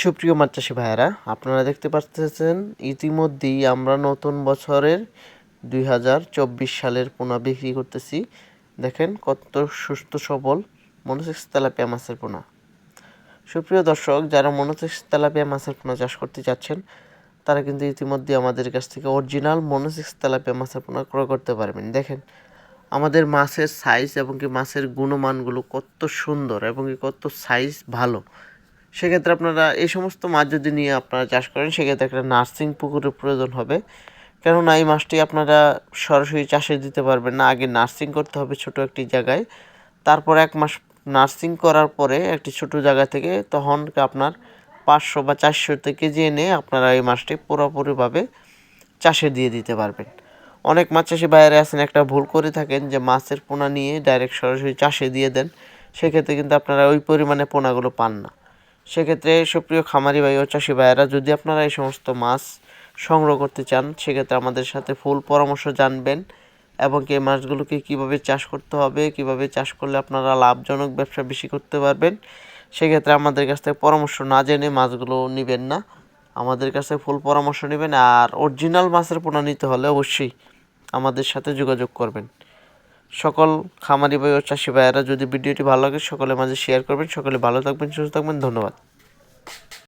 সুপ্রিয় মাছ চাষি ভাইয়েরা, আপনারা দেখতে পাচ্ছেন ইতিমধ্যেই আমরা নতুন বছরের দুই হাজার চব্বিশ সালের পোনা বিক্রি করতেছি। দেখেন কত সুস্থ সবল মনোসেক্স তেলাপিয়া মাছের পোনা। সুপ্রিয় দর্শক, যারা মনোসেক্স তেলাপিয়া মাছের পোনা চাষ করতে চাচ্ছেন তারা কিন্তু ইতিমধ্যে আমাদের কাছ থেকে অরিজিনাল মনোসেক্স তেলাপিয়া মাছের পোনা ক্রয় করতে পারবেন। দেখেন, আমাদের মাছের সাইজ এবং কি মাছের গুণমানগুলো কত সুন্দর এবং কত সাইজ ভালো। সেক্ষেত্রে আপনারা এই সমস্ত মাছ যদি নিয়ে আপনারা চাষ করেন, সেক্ষেত্রে একটা নার্সিং পুকুরের প্রয়োজন হবে। কেননা এই মাছটি আপনারা সরাসরি চাষে দিতে পারবেন না। আগে নার্সিং করতে হবে ছোট একটি জায়গায়। তারপর এক মাস নার্সিং করার পরে একটি ছোট জায়গা থেকে তখন আপনার পাঁচশো বা চারশো কেজি এনে আপনারা এই মাছটি পুরোপুরিভাবে চাষে দিয়ে দিতে পারবেন। অনেক মাছ চাষি বাইরে আছেন, একটা ভুল করে থাকেন যে মাছের পোনা নিয়ে ডাইরেক্ট সরাসরি চাষে দিয়ে দেন। সেক্ষেত্রে কিন্তু আপনারা ওই পরিমাণে পোনাগুলো পান না। সেক্ষেত্রে সুপ্রিয় খামারি ভাই ও চাষি ভাইয়েরা, যদি আপনারা এই সমস্ত মাছ সংগ্রহ করতে চান, সেক্ষেত্রে আমাদের সাথে ফুল পরামর্শ জানবেন এবং এই মাছগুলোকে কীভাবে চাষ করতে হবে, কীভাবে চাষ করলে আপনারা লাভজনক ব্যবসা বেশি করতে পারবেন, সেক্ষেত্রে আমাদের কাছ থেকে পরামর্শ না জেনে মাছগুলো নেবেন না। আমাদের কাছে ফুল পরামর্শ নেবেন আর অরিজিনাল মাছের পোনা নিতে হলে অবশ্যই আমাদের সাথে যোগাযোগ করবেন। সকল খামারি ভাই ও চাষি ভাইয়েরা যদি ভিডিওটি ভালো লাগে, সকলের মাঝে শেয়ার করবেন, সকলে ভালো থাকবেন, সুস্থ থাকবেন, ধন্যবাদ।